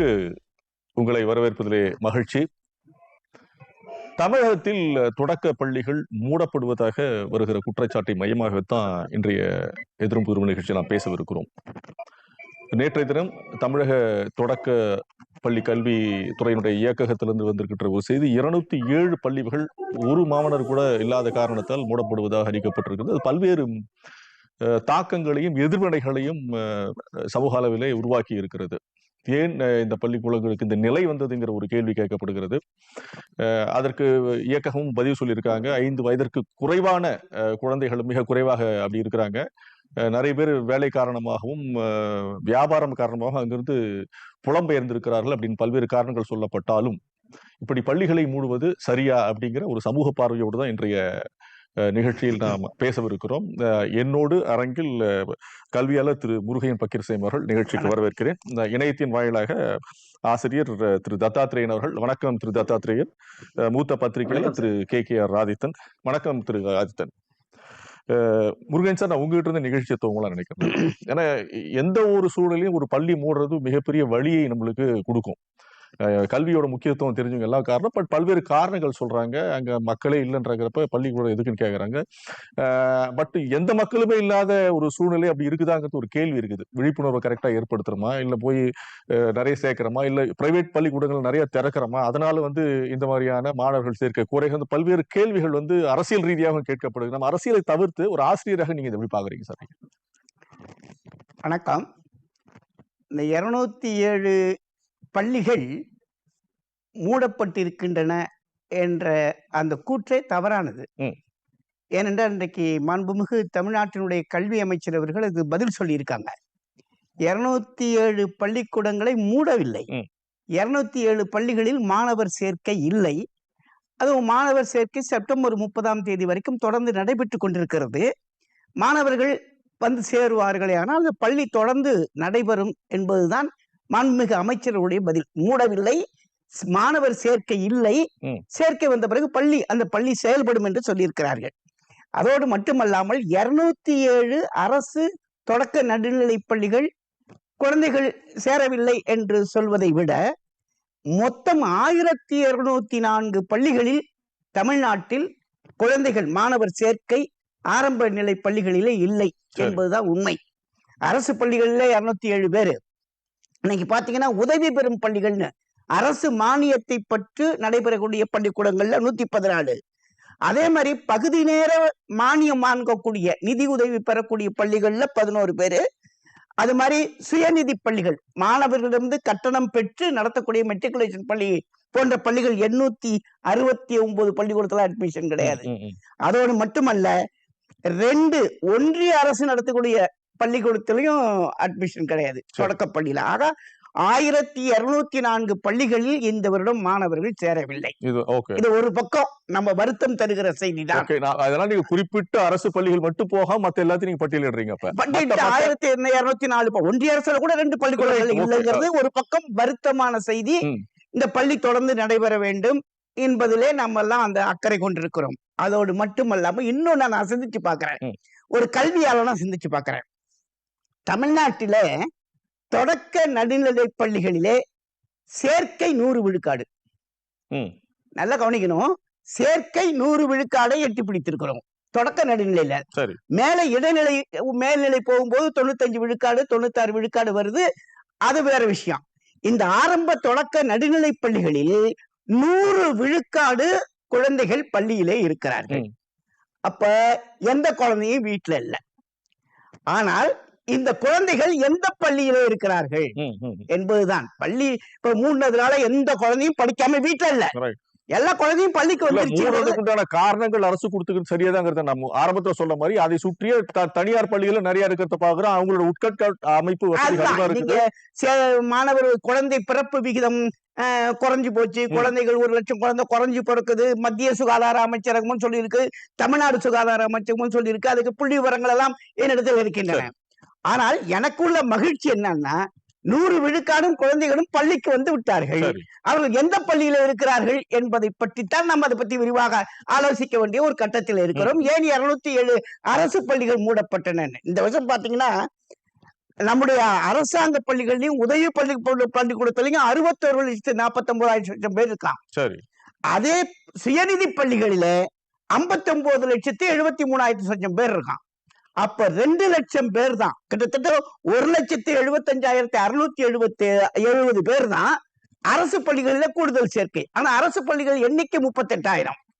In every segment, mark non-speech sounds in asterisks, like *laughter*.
நிகழ்ச்சிக்கு உங்களை வரவேற்பதிலே மகிழ்ச்சி. தமிழகத்தில் தொடக்க பள்ளிகள் மூடப்படுவதாக வருகிற குற்றச்சாட்டை மையமாகத்தான் இன்றைய எதிரும் புதிரும் நிகழ்ச்சி நாம் பேசவிருக்கிறோம். நேற்றைய தினம் தமிழக தொடக்க பள்ளி கல்வி துறையினுடைய இயக்ககத்திலிருந்து வந்திருக்கின்ற ஒரு செய்தி இருநூத்தி ஏழு பள்ளிகள் ஒரு மாமனர் கூட இல்லாத காரணத்தால் மூடப்படுவதாக அறிவிக்கப்பட்டிருக்கிறது. அது பல்வேறு அஹ், தாக்கங்களையும் எதிர்வினைகளையும் அஹ், சமூக அளவிலே உருவாக்கி இருக்கிறது. ஏன் இந்த பள்ளிக்கூடங்களுக்கு இந்த நிலை வந்ததுங்கிற ஒரு கேள்வி கேட்கப்படுகிறது. அதற்கு இயக்கமும் பதிவு சொல்லியிருக்காங்க. ஐந்து வயதிற்கு குறைவான குழந்தைகள் மிக குறைவாக அப்படி இருக்கிறாங்க. நிறைய பேர் வேலை காரணமாகவும் வியாபாரம் காரணமாகவும் அங்கிருந்து புலம்பெயர்ந்திருக்கிறார்கள் அப்படின்னு பல்வேறு காரணங்கள் சொல்லப்பட்டாலும் இப்படி பள்ளிகளை மூடுவது சரியா அப்படிங்கிற ஒரு சமூக பார்வையோடு தான் இன்றைய நிகழ்ச்சியில் நாம் பேசவிருக்கிறோம். என்னோடு அரங்கில் கல்வியாளர் திரு முருகையன் பக்கீர்சேம் அவர்கள் நிகழ்ச்சிக்கு வரவேற்கிறேன். இந்த இணையத்தின் வாயிலாக ஆசிரியர் திரு தத்தாத்திரேயன் அவர்கள். வணக்கம் திரு தத்தாத்திரேயன் மூத்த பத்திரிகையாளர் Thiru K K R Adithan வணக்கம் திரு ஆதித்தன் அஹ், முருகன் சார் நான் உங்ககிட்ட இருந்து நிகழ்ச்சியை துவங்கலாம் நினைக்கிறேன். ஏன்னா எந்த ஒரு சூழலையும் ஒரு பள்ளி மூடுறது மிகப்பெரிய வழியை நம்மளுக்கு கொடுக்கும். கல்வியோட முக்கியத்துவம் தெரிஞ்சவங்க எல்லாம் காரணம். பட் பல்வேறு காரணங்கள் சொல்றாங்க. அங்க மக்களே இல்லைன்றங்கிறப்ப பள்ளிக்கூடம் எதுக்குன்னு கேட்குறாங்க பட் எந்த மக்களுமே இல்லாத ஒரு சூழ்நிலை அப்படி இருக்குதாங்கிறது ஒரு கேள்வி இருக்குது. விழிப்புணர்வை கரெக்டா ஏற்படுத்துறோமா? இல்ல போய் நிறைய சேர்க்கிறோமா? இல்ல பிரைவேட் பள்ளிக்கூடங்கள் நிறைய திறக்கிறோமா? அதனால வந்து இந்த மாதிரியான மாணவர்கள் சேர்க்க குறைகள் வந்து பல்வேறு கேள்விகள் வந்து அரசியல் ரீதியாக கேட்கப்படுது. நம்ம அரசியலை தவிர்த்து ஒரு ஆசிரியராக நீங்க இதை எப்படி பாக்குறீங்க சார்? வணக்கம். இந்த இருநூத்தி ஏழு பள்ளிகள் மூடப்பட்டிருக்கின்றன என்ற அந்த கூற்றே தவறானது. ஏனென்றால் இன்றைக்கு மாண்புமிகு தமிழ்நாட்டினுடைய கல்வி அமைச்சர் அவர்கள் அது பதில் சொல்லியிருக்காங்க. இருநூத்தி ஏழு பள்ளிக்கூடங்களை மூடவில்லை. இருநூத்தி ஏழு பள்ளிகளில் மாணவர் சேர்க்கை இல்லை. அதுவும் மாணவர் சேர்க்கை செப்டம்பர் முப்பதாம் தேதி வரைக்கும் தொடர்ந்து நடைபெற்று கொண்டிருக்கிறது. மாணவர்கள் வந்து சேருவார்களே ஆனால் அந்த பள்ளி தொடர்ந்து நடைபெறும் என்பதுதான் மாண்புமிகு அமைச்சருடைய பதில். மூடவில்லை மாணவர் சேர்க்கை இல்லை. சேர்க்கை வந்த பிறகு பள்ளி அந்த பள்ளி செயல்படும் என்று சொல்லியிருக்கிறார்கள். அதோடு மட்டுமல்லாமல் இருநூத்தி ஏழு அரசு தொடக்க நடுநிலை பள்ளிகள் குழந்தைகள் சேரவில்லை என்று சொல்வதை விட மொத்தம் ஆயிரத்தி இருநூத்தி நான்கு பள்ளிகளில் தமிழ்நாட்டில் குழந்தைகள் மாணவர் சேர்க்கை ஆரம்ப நிலை பள்ளிகளிலே இல்லை. என்பதுதான் உண்மை. அரசு பள்ளிகளிலே இருநூத்தி ஏழு பேரு. இன்னைக்கு பாத்தீங்கன்னா உதவி பெறும் பள்ளிகள்னு அரசு மானியத்தை பற்று நடைபெறக்கூடிய பள்ளிக்கூடங்கள்ல நூத்தி பதினாலு. அதே மாதிரி பகுதி நேர மானியம் வாங்கக்கூடிய நிதி உதவி பெறக்கூடிய பள்ளிகள்ல பதினோரு பேரு. அது மாதிரி சுயநிதி பள்ளிகள் மாணவர்களிடமிருந்து கட்டணம் பெற்று நடத்தக்கூடிய மெட்ரிகுலேஷன் பள்ளி போன்ற பள்ளிகள் எண்ணூத்தி அறுபத்தி ஒன்பது பள்ளிக்கூடத்துல அட்மிஷன் கிடையாது. அதோடு மட்டுமல்ல ரெண்டு ஒன்றிய அரசு நடத்தக்கூடிய பள்ளிக்கூடத்திலையும் அட்மிஷன் கிடையாது. சரி. தொடக்க பள்ளியில. ஆக ஆயிரத்தி இருநூத்தி நான்கு பள்ளிகளில் இந்த வருடம் மாணவர்கள் சேரவில்லை. இது ஒரு பக்கம் நம்ம வருத்தம் தருகிற செய்திதான் ஓகே நான் அதெல்லாம் நீங்க குறிப்பிட்ட அரசு பள்ளிகள் மட்டும் போகாம மத்த எல்லாத்தையும் நீங்க பட்டியலிடுறீங்க மத்த- ஆயிரத்தி இருநூத்தி நாலு ஒன்றிய அரசுல கூட ரெண்டு பள்ளிக்கூடங்கள். இல்லைங்கிறது ஒரு பக்கம் வருத்தமான செய்தி. இந்த பள்ளி தொடர்ந்து நடைபெற வேண்டும் என்பதிலே நம்ம எல்லாம் அந்த அக்கறை கொண்டிருக்கிறோம். அதோடு மட்டுமல்லாம இன்னொன்னு நான் சிந்திச்சு பாக்குறேன். ஒரு கல்வியாளனா சிந்திச்சு பாக்குறேன். தமிழ்நாட்டில தொடக்க நடுநிலை பள்ளிகளிலே சேர்க்கை நூறு விழுக்காடு. நல்லா கவனிக்கணும். சேர்க்கை நூறு விழுக்காடை எட்டி பிடித்திருக்கிறோம். தொடக்க நடுநிலையில. மேல இடைநிலை மேல்நிலை போகும்போது தொண்ணூத்தஞ்சு விழுக்காடு தொண்ணூத்தாறு விழுக்காடு வருது. அது வேற விஷயம். இந்த ஆரம்ப தொடக்க நடுநிலை பள்ளிகளில் நூறு விழுக்காடு குழந்தைகள் பள்ளியிலே இருக்கிறார்கள். அப்ப எந்த குழந்தையும் வீட்டுல இல்ல. ஆனால் இந்த குழந்தைகள் எந்த பள்ளியிலே இருக்கிறார்கள். என்பதுதான். பள்ளி இப்ப மூணதுனால எந்த குழந்தையும் படிக்காம வீட்டுல இல்ல. எல்லா குழந்தையும் பள்ளிக்கு உண்டான காரணங்கள் அரசு கொடுத்துக்கிறது சரியாதாங்கிறத நம்ம ஆரம்பத்துல சொன்ன மாதிரி அதை சுற்றிய தனியார் பள்ளிகள் நிறைய இருக்கிறத பாக்குறோம் அவங்களோட உட்கட்ட அமைப்பு மாணவர் குழந்தை பிறப்பு விகிதம் குறைஞ்சு போச்சு. குழந்தைகள் ஒரு லட்சம் குழந்தை குறைஞ்சு பிறக்குது. மத்திய சுகாதார அமைச்சரகமும் சொல்லியிருக்கு. தமிழ்நாடு சுகாதார அமைச்சகமும் சொல்லியிருக்கு. அதுக்கு புள்ளி விவரங்கள் எல்லாம் என்னிடத்தில் இருக்கின்றன. ஆனால் எனக்குள்ள மகிழ்ச்சி என்னன்னா நூறு விழுக்காடும் குழந்தைகளும் பள்ளிக்கு வந்து விட்டார்கள். அவர்கள் எந்த பள்ளியில இருக்கிறார்கள் என்பதை பற்றித்தான் நம்ம அதை பத்தி விரிவாக ஆலோசிக்க வேண்டிய ஒரு கட்டத்தில் இருக்கிறோம். ஏன் இருநூத்தி ஏழு அரசு பள்ளிகள் மூடப்பட்டன? இந்த வருஷம் பாத்தீங்கன்னா நம்முடைய அரசாங்க பள்ளிகள்லயும் உதவி பள்ளி பள்ளி- பள்ளிக்கூடத்திலையும் அறுபத்தொரு லட்சத்து நாற்பத்தி லட்சம் பேர் இருக்கான் அதே சுயநிதி பள்ளிகளில ஐம்பத்தி ஒன்பது லட்சத்து எழுபத்தி மூணாயிரத்தி லட்சம் பேர் இருக்கான். அப்ப ரெண்டு லட்சம் பேர் தான் கிட்டத்தட்ட ஒரு லட்சத்து எழுபத்தஞ்சாயிரத்தி அறுநூத்தி எழுபத்தி எழுபது பேர் தான் அரசு பள்ளிகளில கூடுதல் சேர்க்கை ஆனா அரசு பள்ளிகள் எண்ணிக்கை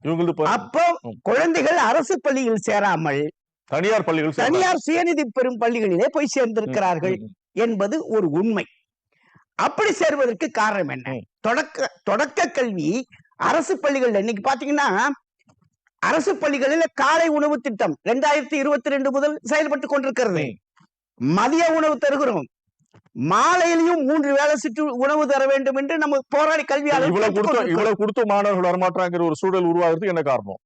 இவங்களுக்கு இப்ப அப்போ. குழந்தைகள் அரசு பள்ளியில் சேராமல் தனியார் பள்ளிகள். தனியார் சுயநிதி பெறும் பள்ளிகளிலே போய் சேர்ந்திருக்கிறார்கள் என்பது ஒரு உண்மை அப்படி சேர்வதற்கு காரணம் என்ன. தொடக்க தொடக்க கல்வி அரசு பள்ளிகள்ல இன்னைக்கு பாத்தீங்கன்னா அரசு பள்ளிகளில காலை உணவு திட்டம் ரெண்டாயிரத்தி இருபத்தி ரெண்டு முதல் செயல்பட்டு கொண்டிருக்கிறது. மதிய உணவு தருகிறோம் மாலையிலையும் மூன்று வேளை சுற்று உணவு தர வேண்டும் என்று நம்ம போராடி கல்வியாளர் இவ்வளவு கொடுத்து. இவ்வளவு கொடுத்து மாணவர்கள் வரமாட்டாங்கிற ஒரு சூழல் உருவாகிறதுக்கு என்ன காரணம்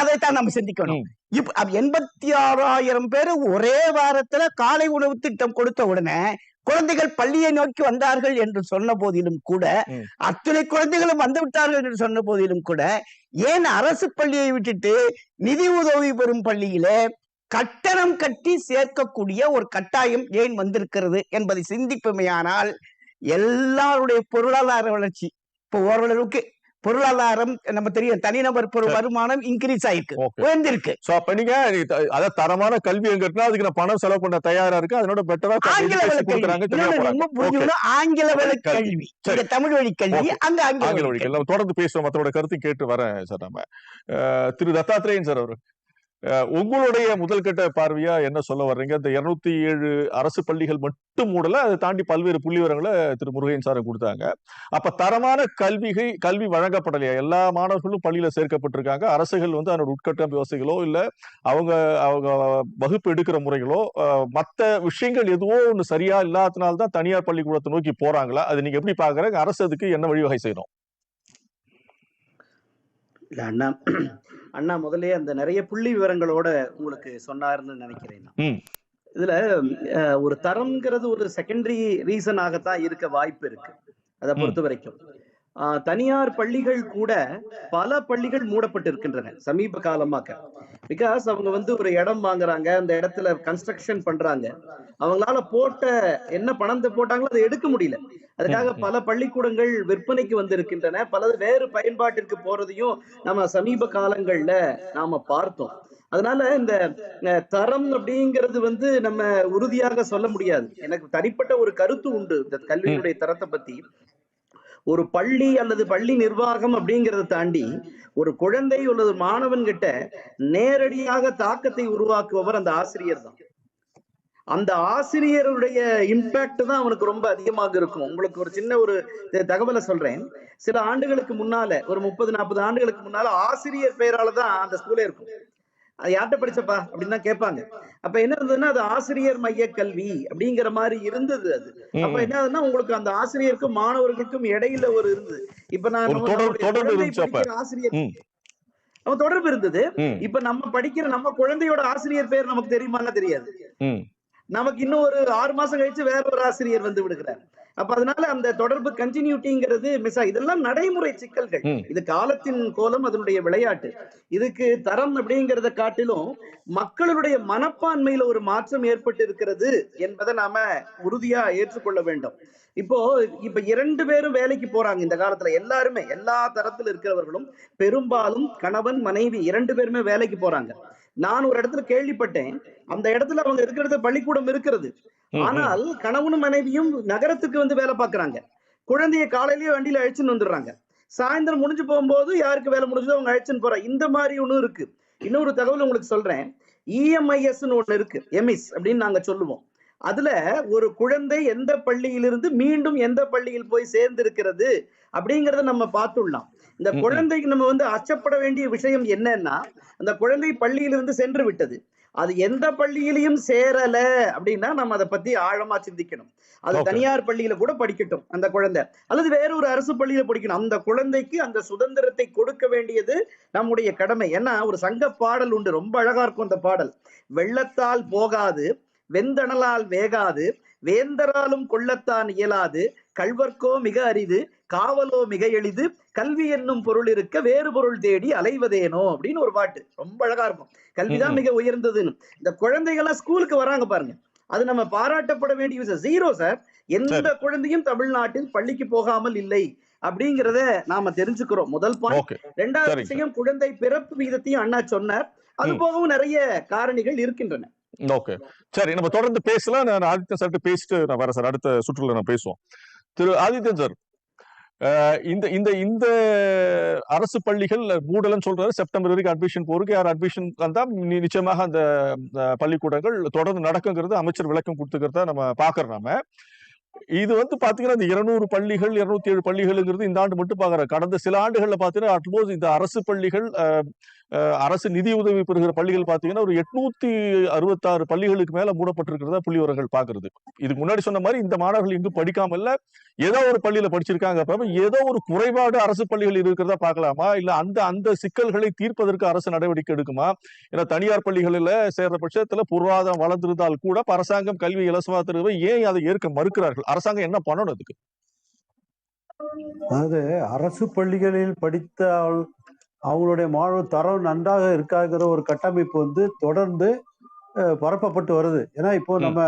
அதைத்தான் நம்ம சிந்திக்கணும். இப்ப எண்பத்தி ஆறாயிரம் பேர் ஒரே வாரத்துல காலை உணவு திட்டம் கொடுத்த உடனே குழந்தைகள் பள்ளியை நோக்கி வந்தார்கள் என்று சொன்ன போதிலும் கூட. அத்தனை குழந்தைகளும் வந்து விட்டார்கள் என்று சொன்ன போதிலும் கூட ஏன் அரசு பள்ளியை விட்டுட்டு நிதி உதவி பெறும் பள்ளியில கட்டணம் கட்டி சேர்க்கக்கூடிய ஒரு கட்டாயம் ஏன் வந்திருக்கிறது என்பதை சிந்திப்பமையானால் எல்லாருடைய பொருளாதார வளர்ச்சி இப்போ ஓரளவுக்கு பொருளாதாரம் நம்ம தெரியும் தனிநபர். வருமானம் இன்க்ரீஸ் ஆயிருக்கு. உயர்ந்திருக்கு. சோ அப்ப நீங்க நீ த- அதாவது தரமான கல்வி எங்க இருக்குன்னா அதுக்கு நான் பணம் செலவு பண்ண தயாரா இருக்கு. அதனோட பெட்டரா ஆங்கில வழி கல்வி. ஆங்கில வழி கல்வி. தமிழ் வழி கல்வி. அங்க ஆங்கில வழி கல்வி. நம்ம தொடர்ந்து பேசுவோம். மற்றோட கருத்து கேட்டு வரேன் சார் நம்ம. திரு தத்தாத்திரேயன் சார் அவர். உங்களுடைய முதல் கட்ட பார்வையா என்ன சொல்ல வர்றீங்க? இந்த இருநூத்தி ஏழு அரசு பள்ளிகள் மட்டும் மூடல அதை தாண்டி பல்வேறு புள்ளி விவரங்களை திரு முருகையன் சாரை கொடுத்தாங்க. அப்ப தரமான கல்விகை கல்வி வழங்கப்படலையா? எல்லா மாணவர்களும் பள்ளியில சேர்க்கப்பட்டிருக்காங்க. அரசுகள் வந்து அதனோட உட்கட்டம் வசதிகளோ இல்ல அவங்க அவங்க வகுப்பு எடுக்கிற முறைகளோ மற்ற விஷயங்கள் எதுவோ ஒண்ணு சரியா இல்லாதனால்தான் தனியார் பள்ளிக்கூடத்தை நோக்கி போறாங்களா? அது நீங்க எப்படி பாக்குறீங்க அரசு அதுக்கு என்ன வழிவகை செய்யணும்? அண்ணா அண்ணா முதல்லயே அந்த நிறைய புள்ளி விவரங்களோட உங்களுக்கு சொன்னாருன்னு நினைக்கிறேன். இதுல ஒரு தரம்ங்கிறது ஒரு செகண்டரி ரீசனாகத்தான் இருக்க வாய்ப்பு இருக்கு. அதை பொறுத்த வரைக்கும். தனியார் பள்ளிகள் கூட பல பள்ளிகள் மூடப்பட்டு இருக்கின்றன சமீப காலமாக. பிகாஸ் அவங்க வந்து ஒரு இடம் வாங்குறாங்க அந்த இடத்துல கன்ஸ்ட்ரக்ஷன் பண்றாங்க. அவங்களால போட்ட என்ன பணத்தை போட்டாங்களோ அதை எடுக்க முடியல. அதுக்காக. பல பள்ளிக்கூடங்கள் விற்பனைக்கு வந்து இருக்கின்றன பல வேறு பயன்பாட்டிற்கு போறதையும் நம்ம சமீப காலங்கள்ல நாம பார்த்தோம். அதனால இந்த தரம் அப்படிங்கிறது வந்து நம்ம உறுதியாக சொல்ல முடியாது. எனக்கு தனிப்பட்ட ஒரு கருத்து உண்டு. இந்த கல்வியினுடைய தரத்தை பத்தி. ஒரு பள்ளி அல்லது பள்ளி நிர்வாகம் அப்படிங்கிறத தாண்டி ஒரு குழந்தை அல்லது மாணவன் கிட்ட நேரடியாக தாக்கத்தை உருவாக்குபவர் அந்த ஆசிரியர் தான். அந்த ஆசிரியருடைய இம்பாக்ட் தான் அவனுக்கு ரொம்ப அதிகமாக இருக்கும். உங்களுக்கு ஒரு சின்ன ஒரு தகவலை சொல்றேன். சில ஆண்டுகளுக்கு முன்னால ஒரு முப்பது நாற்பது ஆண்டுகளுக்கு முன்னால ஆசிரியர் பெயரால தான் அந்த ஸ்கூலே இருக்கும். அது யார்கிட்ட படிச்சப்பா? அப்படின்னு தான் கேட்பாங்க. அப்ப என்ன இருந்ததுன்னா அது ஆசிரியர் மைய கல்வி அப்படிங்கிற மாதிரி இருந்தது அது. அப்ப. என்ன ஆகுதுன்னா உங்களுக்கு அந்த ஆசிரியருக்கும் மாணவர்களுக்கும் இடையில ஒரு இருந்தது. இப்ப நான் ஒரு நம்ம- தொடர்பு ஆசிரியர் இருந்தது. இப்ப நம்ம படிக்கிற நம்ம குழந்தையோட ஆசிரியர் பேர் நமக்கு தெரியுமாங்க தெரியாது. நமக்கு இன்னும் ஒரு ஆறு மாசம் கழிச்சு வேற ஒரு ஆசிரியர் வந்து விடுகிறார். அப்ப அதனால அந்த தொடர்பு கண்டினியூட்டிங்கிறது மிஸ் இதெல்லாம் நடைமுறை சிக்கல்கள். இது காலத்தின் கோலம் அதனுடைய விளையாட்டு. இதுக்கு தரம் அப்படிங்கிறத காட்டிலும் மக்களுடைய மனப்பான்மையில ஒரு மாற்றம் ஏற்பட்டு இருக்கிறது என்பதை நாம உறுதியா ஏற்றுக்கொள்ள வேண்டும். இப்போ இப்ப இரண்டு பேரும் வேலைக்கு போறாங்க இந்த காலத்துல. எல்லாருமே எல்லா தரத்துல இருக்கிறவர்களும் பெரும்பாலும் கணவன் மனைவி இரண்டு பேருமே வேலைக்கு போறாங்க. நான் ஒரு இடத்துல கேள்விப்பட்டேன். அந்த இடத்துல அவங்க இருக்கிறது பள்ளிக்கூடம் இருக்கிறது. ஆனால் கணவனும் மனைவியும் நகரத்துக்கு வந்து வேலை பார்க்கறாங்க. குழந்தைய காலையிலேயே வண்டியில அழைச்சுன்னு வந்துடுறாங்க. சாயந்தரம் முடிஞ்சு போகும்போது யாருக்கு வேலை முடிஞ்சதோ அவங்க அழைச்சுன்னு போறாங்க இந்த மாதிரி ஒண்ணும் இருக்கு. இன்னொரு தகவல் உங்களுக்கு சொல்றேன். இஎம்ஐஎஸ்ன்னு ஒண்ணு இருக்கு. எமிஸ் அப்படின்னு நாங்க சொல்லுவோம். அதுல ஒரு குழந்தை எந்த பள்ளியிலிருந்து மீண்டும் எந்த பள்ளியில் போய் சேர்ந்திருக்கிறது அப்படிங்கறத நம்ம பார்த்துடலாம். இந்த. குழந்தைக்கு நம்ம வந்து அச்சப்பட வேண்டிய விஷயம் என்னன்னா அந்த குழந்தை பள்ளியிலிருந்து சென்று விட்டது. அது எந்த பள்ளியிலையும் சேரல அப்படின்னா நம்ம அதை பத்தி ஆழமா சிந்திக்கணும். அது. தனியார் பள்ளியில கூட படிக்கட்டும் அந்த குழந்தை. அல்லது வேற ஒரு அரசு பள்ளியில படிக்கணும். அந்த குழந்தைக்கு அந்த சுதந்திரத்தை கொடுக்க வேண்டியது நம்முடைய கடமை. ஏன்னா ஒரு சங்க பாடல் உண்டு. ரொம்ப அழகா இருக்கும் அந்த பாடல். வெள்ளத்தால் போகாது வெந்தணலால் வேகாது வேந்தராலும் கொள்ளத்தான் இயலாது கள்வர்க்கோ மிக அரிது காவலோ மிக எளிது கல்வி என்னும் பொருள் இருக்க வேறு பொருள் தேடி அலைவதேனோ அப்படின்னு ஒரு பாட்டு. ரொம்ப அழகா இருக்கும். கல்விதான். மிக உயர்ந்ததுன்னு. இந்த குழந்தைகள்லாம் ஸ்கூலுக்கு வராங்க பாருங்க. அது நம்ம பாராட்டப்பட வேண்டிய விஷயம். ஜீரோ சார் எந்த குழந்தையும் தமிழ்நாட்டில் பள்ளிக்கு போகாமல் இல்லை அப்படிங்கறத நாம தெரிஞ்சுக்கிறோம். முதல் பாயிண்ட் ரெண்டாவது. விஷயம் குழந்தை பிறப்பு விகிதத்தையும் அண்ணா சொன்னார். அது. போகவும் நிறைய காரணிகள் இருக்கின்றன. ஓகே சரி நம்ம தொடர்ந்து பேசலாம். நான் ஆதித்யன் சார்ட்டு பேசிட்டு நான் வரேன் சார் அடுத்த சுற்றுல நான் பேசுவோம். திரு ஆதித்யன் சார் இந்த இந்த இந்த அரசு பள்ளிகள் மூடலன்னு சொல்றாரு செப்டம்பர் வரைக்கும் அட்மிஷன் போருக்கு. யார் அட்மிஷன் வந்தா நிச்சயமாக அந்த பள்ளிக்கூடங்கள் தொடர்ந்து நடக்குங்கிறது அமைச்சர் விளக்கம் கொடுத்துக்கிறத நம்ம பாக்குறோம் நாம. இது வந்து பாத்தீங்கன்னா இந்த இருநூறு பள்ளிகள் இருநூத்தி ஏழு பள்ளிகள்ங்கிறது இந்த ஆண்டு மட்டும் பாக்குற கடந்த சில ஆண்டுகள்ல பாத்தீங்கன்னா அட்மோஸ்ட் இந்த அரசு பள்ளிகள் அரசு நிதி உதவி பெறுகிற பள்ளிகள் பாத்தீங்கன்னா ஒரு எட்நூத்தி அறுபத்தாறு பள்ளிகளுக்கு மேல மூடப்பட்டிருக்கிறதா புள்ளிவரங்கள் பாக்குறது. இதுக்கு முன்னாடி சொன்ன மாதிரி இந்த மாணவர்கள் இங்கு படிக்காம இல்ல ஏதோ ஒரு பள்ளியில படிச்சிருக்காங்க. அப்ப ஏதோ ஒரு குறைபாடு அரசு பள்ளிகள் இருக்கிறதா பார்க்கலாமா இல்ல அந்த அந்த சிக்கல்களை தீர்ப்பதற்கு அரசு நடவடிக்கை எடுக்குமா? ஏன்னா தனியார் பள்ளிகளில் சேர்ற பட்சத்துல பொருளாதாரம் வளர்ந்திருந்தால் கூட அரசாங்கம் கல்வி இலவசமா தருவை ஏன் அதை ஏற்க மறுக்கிறார்கள்? அரசாங்கம் என்ன பண்ணணும் அதுக்கு? அதாவது அரசு பள்ளிகளில் படித்தால் அவங்களுடைய மாணவர் தரம் நன்றாக இருக்காங்கிற ஒரு கட்டமைப்பு வந்து தொடர்ந்து பரப்பப்பட்டு வருது. ஏன்னா இப்போ. நம்ம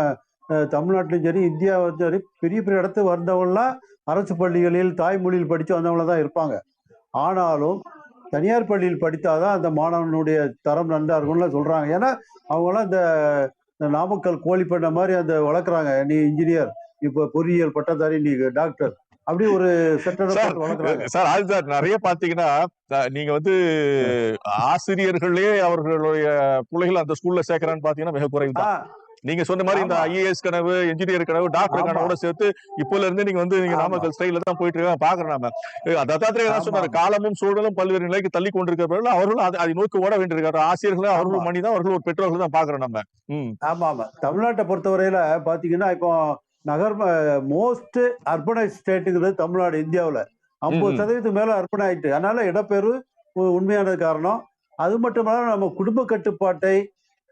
தமிழ்நாட்டிலும் சரி இந்தியாவும் சரி பெரிய பெரிய இடத்து வந்தவங்கலாம் அரசு பள்ளிகளில் தாய்மொழியில் படித்து வந்தவங்கள தான் இருப்பாங்க. ஆனாலும் தனியார் பள்ளியில் படித்தாதான் அந்த மாணவனுடைய தரம் நன்றா இருக்கும்னு சொல்றாங்க. ஏன்னா அவங்களாம் இந்த இந்த நாமக்கல் கோழி பண்ண மாதிரி அந்த வளர்க்குறாங்க. நீ இன்ஜினியர் இப்போ பொறியியல் பட்டதாரி நீ டாக்டர் அப்படி ஒரு சார் அது சார் நிறைய பாத்தீங்கன்னா நீங்க வந்து ஆசிரியர்களே அவர்களுடைய பிள்ளைகள் அந்த ஸ்கூல்ல சேர்க்கறான்னு பாத்தீங்கன்னா மிக குறைவு தான் நீங்க சொன்ன மாதிரி இந்த. ஐஏஎஸ் கனவு இன்ஜினியர் கனவு டாக்டர். கனவோட சேர்த்து இப்போல இருந்து நீங்க வந்து நீங்க. நாமக்கல் ஸ்டைல தான் போயிட்டு இருக்காங்க பாக்குறோம் நாம தத்தாத்திரே ஆமா, சொன்னாரு. காலமும் சூழலும் பல்வேறு நிலைக்கு தள்ளி கொண்டிருக்கிறவர்கள் அவர்களும் அதை நோக்கி ஓட வேண்டியிருக்காரு ஆசிரியர்களும் அவர்களும். மணி தான் அவர்கள் ஒரு பெற்றோர்கள் தான் பாக்குறோம் நம்ம ஆமா ஆமா தமிழ்நாட்டை பொறுத்தவரையில பாத்தீங்கன்னா இப்போ நகர் மோஸ்ட் அர்பனைஸ் ஸ்டேட்டுங்கிறது தமிழ்நாடு இந்தியாவுல. ஐம்பது. சதவீதத்துக்கு மேல அர்பன் ஆயிட்டு. அதனால இடப்பெயர்வு உண்மையான காரணம். அது மட்டும் இல்லாம நம்ம குடும்ப கட்டுப்பாட்டை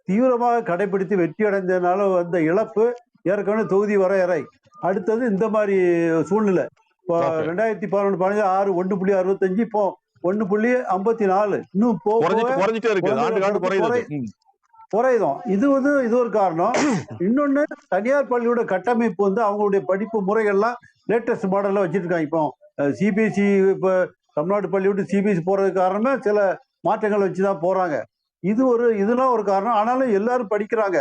தீவிரமாக கடைபிடித்து வெற்றி அடைந்ததுனால வந்த இழப்பு ஏற்கனவே தொகுதி வரையறை அடுத்தது இந்த மாதிரி சூழ்நிலை. இப்போ. ரெண்டாயிரத்தி பதினொன்று பதினஞ்சு ஆறு ஒன்று புள்ளி அறுபத்தஞ்சு இப்போ ஒன்று புள்ளி ஐம்பத்தி நாலு. இன்னும் குறையுதும் இது வந்து இது ஒரு காரணம். இன்னொன்னு தனியார் பள்ளியோட கட்டமைப்பு வந்து அவங்களுடைய படிப்பு முறைகள்லாம் லேட்டஸ்ட் மாடல்ல வச்சுருக்காங்க. இப்போ சிபிஎஸ்சி இப்போ தமிழ்நாடு பள்ளி விட்டு சிபிஎஸ்சி போறதுக்கு காரணமே சில மாற்றங்கள் வச்சுதான் போறாங்க. இது ஒரு இதெல்லாம் ஒரு காரணம். ஆனாலும் எல்லாரும் படிக்கிறாங்க.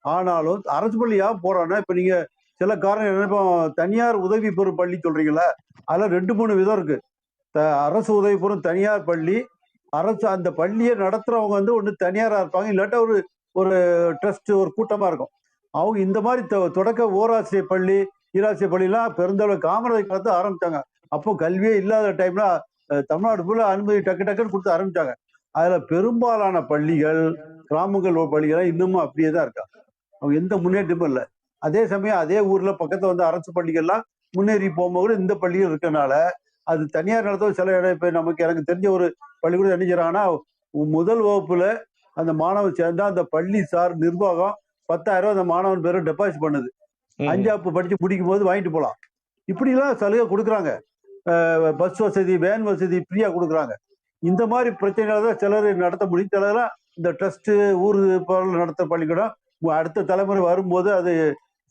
ஆனாலும் அரசு பள்ளியா போறாங்கன்னா இப்போ நீங்க சில காரணம் என்ன இப்போ தனியார் உதவி பெறும் பள்ளி சொல்றீங்களா அதில் ரெண்டு மூணு விதம் இருக்கு. த- அரசு உதவி பெறும் தனியார் பள்ளி அரசு அந்த பள்ளியை நடத்துறவங்க வந்து ஒன்று தனியாரா இருப்பாங்க. இல்லாட்டா ஒரு ஒரு ட்ரஸ்ட் ஒரு கூட்டமா இருக்கும். அவங்க இந்த மாதிரி தொ- தொடக்க ஓராசிரியர் பள்ளி ஈராசிரியர் பள்ளிலாம் பெருந்தளவு காமராஜர் காலத்து ஆரம்பிச்சாங்க. அப்போ கல்வியே இல்லாத டைம்ல தமிழ்நாடு ஃபுல்லா அனுமதி டக்கு டக்குன்னு கொடுத்து ஆரம்பிச்சாங்க. அதுல பெரும்பாலான பள்ளிகள் கிராமங்கள் பள்ளிகள்லாம் இன்னமும் அப்படியே தான் இருக்காங்க அவங்க எந்த முன்னேற்றமும் இல்லை. அதே சமயம் அதே ஊர்ல பக்கத்துல வந்து அரசு பள்ளிகள்லாம் முன்னேறி போகும்போது இந்த பள்ளிகள் இருக்கனால அது தனியார் நடத்தும் சில இடம் இப்ப நமக்கு எனக்கு தெரிஞ்ச ஒரு பள்ளிக்கூடம் என்ன செய்றாங்கன்னா முதல் வகுப்புல அந்த மாணவன் சேர்ந்தா அந்த பள்ளி சார் நிர்வாகம் பத்தாயிரம் ரூபாய் அந்த மாணவன் பேரும் டெபாசிட் பண்ணுது. அஞ்சாப்பு படிச்சு முடிக்கும் போது வாங்கிட்டு போலாம். இப்படிலாம் சலுகை கொடுக்குறாங்க. பஸ் வசதி வேன் வசதி ஃப்ரீயா கொடுக்குறாங்க. இந்த மாதிரி பிரச்சனைகளை தான் சிலர் நடத்த முடியும். சிலர்லாம் இந்த ட்ரஸ்ட் ஊர் பொருள் நடத்த பள்ளிக்கூடம் அடுத்த தலைமுறை வரும்போது அது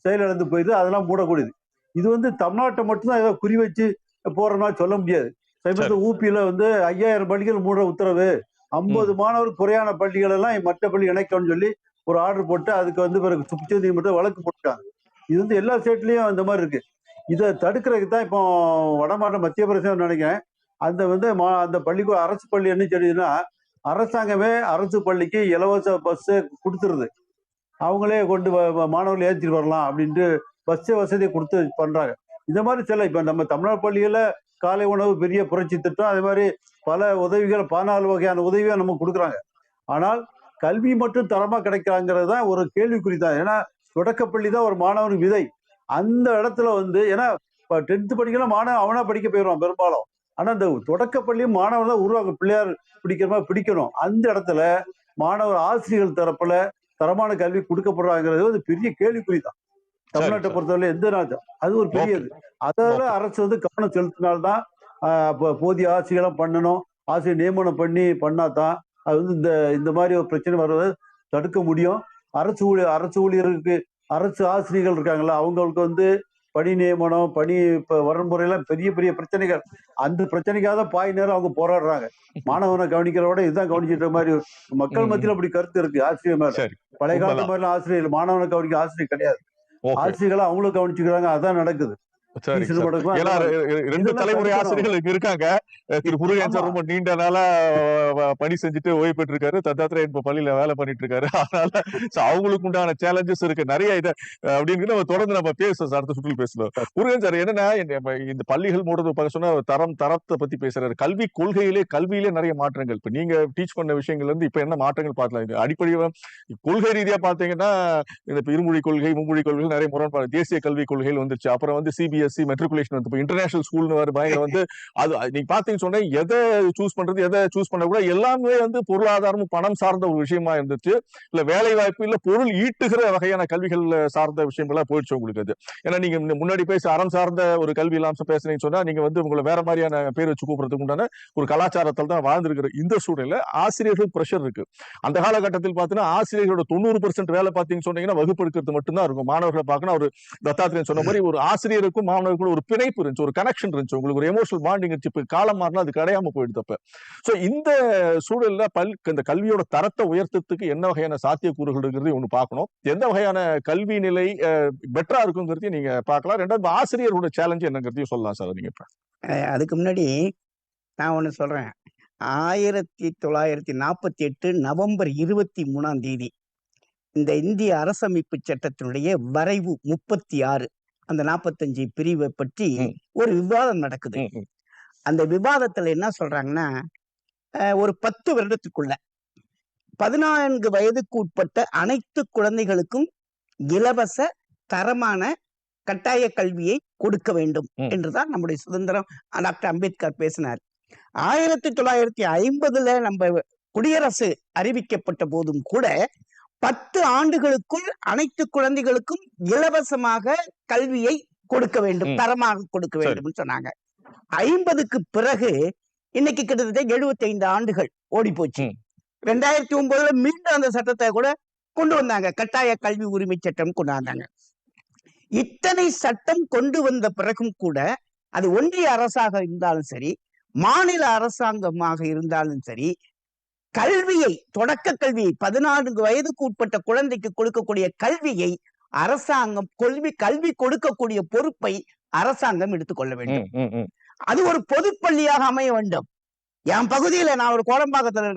செயலிழந்து போயிடுது அதெல்லாம் மூடக்கூடியது. இது வந்து தமிழ்நாட்டை மட்டும்தான் ஏதோ குறி வச்சு போறோம்னா சொல்ல முடியாது. சமீபத்தில் ஊபியில வந்து ஐயாயிரம் பள்ளிகள் மூட உத்தரவு ஐம்பது மாணவர் குறையான பள்ளிகள் எல்லாம் மற்ற பள்ளி இணைக்கணும்னு சொல்லி ஒரு ஆர்டர் போட்டு அதுக்கு வந்து பிறகு உச்சநீதிமன்றம் வழக்கு போட்டாங்க இது வந்து எல்லா ஸ்டேட்லயும் அந்த மாதிரி இருக்கு. இதை தடுக்கிறதுக்கு தான் இப்போ வடமாநில மத்திய பிரதேசம் நினைக்கிறேன்? அந்த வந்து மா- அந்த பள்ளிக்கு அரசு பள்ளி என்ன சொல்லுதுன்னா அரசாங்கமே அரசு பள்ளிக்கு இலவச பஸ் கொடுத்துருது. அவங்களே கொண்டு மாணவர்கள் ஏற்றிட்டு வரலாம் அப்படின்ட்டு பஸ் வசதியை கொடுத்து பண்றாங்க. இந்த மாதிரி சில இப்போ நம்ம தமிழ்நாடு பள்ளியில் காலை உணவு பெரிய புரட்சி திட்டம் அதே மாதிரி பல உதவிகள் பதினாலு வகையான உதவியை நம்ம கொடுக்குறாங்க. ஆனால் கல்வி மட்டும் தரமாக கிடைக்கிறாங்கிறது தான் ஒரு கேள்விக்குறி தான். ஏன்னா தொடக்கப்பள்ளி தான் ஒரு மாணவன் விதை. அந்த இடத்துல வந்து ஏன்னா இப்போ டென்த்து படிக்கலாம் மாணவன் அவனாக படிக்க போயிடுவான் பெரும்பாலும். ஆனால் இந்த தொடக்கப்பள்ளியும் மாணவன் தான் உருவாக்க பிள்ளையார் பிடிக்கிற மாதிரி பிடிக்கணும். அந்த இடத்துல மாணவர் ஆசிரியர்கள் தரப்பில் தரமான கல்வி கொடுக்கப்படுறாங்கிறது வந்து பெரிய கேள்விக்குறி தான். தமிழ்நாட்டை. பொறுத்தவரை எந்த நாட்டு அது ஒரு பெரியது அதில் அரசு வந்து கவனம் செலுத்தினால்தான் போதிய ஆசிரியர்களும் பண்ணணும். ஆசிரியர் நியமனம் பண்ணி பண்ணாதான் அது வந்து இந்த இந்த மாதிரி ஒரு பிரச்சனை வருவதை தடுக்க முடியும். அரசு ஊழியர் அரசு ஊழியருக்கு அரசு ஆசிரியர்கள் இருக்காங்களா அவங்களுக்கு வந்து பணி நியமனம் பணி இப்ப வரன்முறையெல்லாம் பெரிய பெரிய பிரச்சனைகள். அந்த பிரச்சனைக்காக தான் பாய் நேரம் அவங்க போராடுறாங்க. மாணவனை கவனிக்கிறத விட இதுதான் கவனிச்சிட்ட மாதிரி மக்கள். மத்தியில் அப்படி கருத்து இருக்கு ஆசிரியர் மேல. பழைய காலத்து. மாதிரிலாம் ஆசிரியர் மாணவனை கவனிக்க ஆசிரியர் கிடையாது. ஆட்சிகளை அவங்களும் கவனிச்சுக்கிறாங்க. அதான் நடக்குது. ரெண்டு தலைமுறை. ஆசிரியர்கள் இருக்காங்க. திரு முருகன் சார். ரொம்ப நீண்ட நாளா பணி செஞ்சுட்டு ஓய்வு பெற்றிருக்காரு. தத்தாத்திரே இப்ப பள்ளியில வேலை பண்ணிட்டு இருக்காரு. *laughs* அதனால அவங்களுக்கு உண்டான சேலஞ்சஸ் இருக்கு. நிறைய இதை அப்படின்னு நம்ம தொடர்ந்து நம்ம பேசுவோம் சார். அடுத்த சுற்றில் பேசலாம் முருகன் சார் என்னன்னா இந்த பள்ளிகள் மூடுறது பார்க்க சொன்னா தரம் தரத்தை பத்தி பேசுறாரு. கல்வி கொள்கையிலே கல்வியிலே நிறைய மாற்றங்கள். இப்ப நீங்க டீச் பண்ண விஷயங்கள்ல இருந்து இப்ப என்ன மாற்றங்கள் பார்க்கலாம்? இது அடிப்படையா கொள்கை ரீதியா பாத்தீங்கன்னா இந்த இருமொழி கொள்கை மும்மொழி கொள்கை நிறைய முரண்பாடு. தேசிய கல்விக் கொள்கைகள் வந்துருச்சு அப்புறம் வந்து சிபிஎஸ்சி மெட்ரிகுலேஷன் வந்து இப்போ இன்டர்நேஷனல் ஸ்கூல்னு வர பயங்கர வந்து அது நீங்க பாத்தீங்கன்னு சொன்னா எதை சூஸ் பண்றது எதை சூஸ் பண்ண கூட எல்லாமே வந்து பொருளாதாரமும் பணம் சார்ந்த ஒரு விஷயமா இருந்துச்சு. இல்ல வேலை வாய்ப்பு இல்ல பொருள் ஈட்டுகிற வகையான கல்விகள் சார்ந்த விஷயங்கள்லாம் போயிடுச்சு உங்களுக்கு அது. ஏன்னா நீங்க முன்னாடி பேசி அறம் சார்ந்த ஒரு கல்வி இல்லாம பேசுனீங்கன்னு சொன்னா நீங்க வந்து உங்களை வேற மாதிரியான பேர் வச்சு கூப்பிடுறதுக்கு உண்டான ஒரு கலாச்சாரத்தில் தான் வாழ்ந்திருக்கிற இந்த சூழ்நிலை ஆசிரியர்கள் ப்ரெஷர் இருக்கு. அந்த காலகட்டத்தில் பார்த்தீங்கன்னா ஆசிரியர்களோட தொண்ணூறு பர்சன்ட் வேலை பார்த்தீங்கன்னு சொன்னீங்கன்னா வகுப்பெடுக்கிறது மட்டும்தான் இருக்கும். மாணவர்களை பார்க்கணும். ஒரு தத்தாத்திரன் சொன்ன மாதிரி ஒரு ஆசிரியருக்கும் மாணவருக்கும் ஒரு பிணைப்பு இருந்துச்சு ஒரு கனெக்ஷன் இருந்துச்சு. உங்களுக்கு ஒரு எமோஷனல் பாண்டிங் இருந்துச்சு. இப்போ காலம் மாறினா அது கிடையாம போயிடுது அப்போ. ஸோ இந்த சூழல்ல பல் இந்த கல்வியோட தரத்தை உயர்த்தத்துக்கு என்ன வகையான சாத்தியக்கூறுகள் இருக்கிறது ஒன்று பார்க்கணும். எந்த வகையான கல்வி நிலை பெட்டரா இருக்குங்கிறதையும் நீங்க பார்க்கலாம். ரெண்டாவது ஆசிரியரோட சேலஞ்சு என்னங்கிறதையும் சொல்லலாம் சார் நீங்க அதுக்கு முன்னாடி நான் ஒன்று சொல்றேன். ஆயிரத்தி தொள்ளாயிரத்தி நாற்பத்தி எட்டு நவம்பர் இருபத்தி மூணாம் தேதி இந்த இந்திய அரசமைப்பு சட்டத்தினுடைய வரைவு முப்பத்தி ஆறு. அந்த நாற்பத்தஞ்சு பிரிவை பற்றி. ஒரு விவாதம் நடக்குது. அந்த விவாதத்துல என்ன சொல்றாங்கன்னா ஒரு பத்து வருடத்துக்குள்ள பதினான்கு வயதுக்கு உட்பட்ட அனைத்து குழந்தைகளுக்கும் இலவச தரமான கட்டாய கல்வியை கொடுக்க வேண்டும். என்றுதான் நம்முடைய சுதந்திரம் டாக்டர் அம்பேத்கர் பேசினார் ஆயிரத்தி தொள்ளாயிரத்தி ஐம்பதுல நம்ம குடியரசு அறிவிக்கப்பட்ட போதும் கூட பத்து ஆண்டுகளுக்குள் அனைத்து குழந்தைகளுக்கும் இலவசமாக கல்வியை கொடுக்க வேண்டும். தரமாக கொடுக்க. வேண்டும் சொன்னாங்க ஐம்பதுக்கு பிறகு இன்னைக்கு கிட்டத்தட்ட 75 ஆண்டுகள் ஓடி போச்சு. ரெண்டாயிரத்தி ஒன்பதுல மீண்டும் அந்த சட்டத்தை கூட கொண்டு வந்தாங்க கட்டாய கல்வி உரிமை சட்டம் கொண்டு வந்தாங்க இத்தனை சட்டம் கொண்டு வந்த பிறகும் கூட அது ஒன்றிய அரசாக இருந்தாலும் சரி மாநில அரசாங்கமாக இருந்தாலும் சரி கல்வியை தொடக்க கல்வியை பதினான்கு வயதுக்கு உட்பட்ட குழந்தைக்கு கொடுக்கக்கூடிய கல்வியை அரசாங்கம் கல்வி கல்வி கொடுக்கக்கூடிய பொறுப்பை அரசாங்கம் எடுத்துக்கொள்ள வேண்டும். அது ஒரு பொதுப்பள்ளியாக அமைய வேண்டும் என் பகுதியில நான் ஒரு கோடம்பாக்கத்துல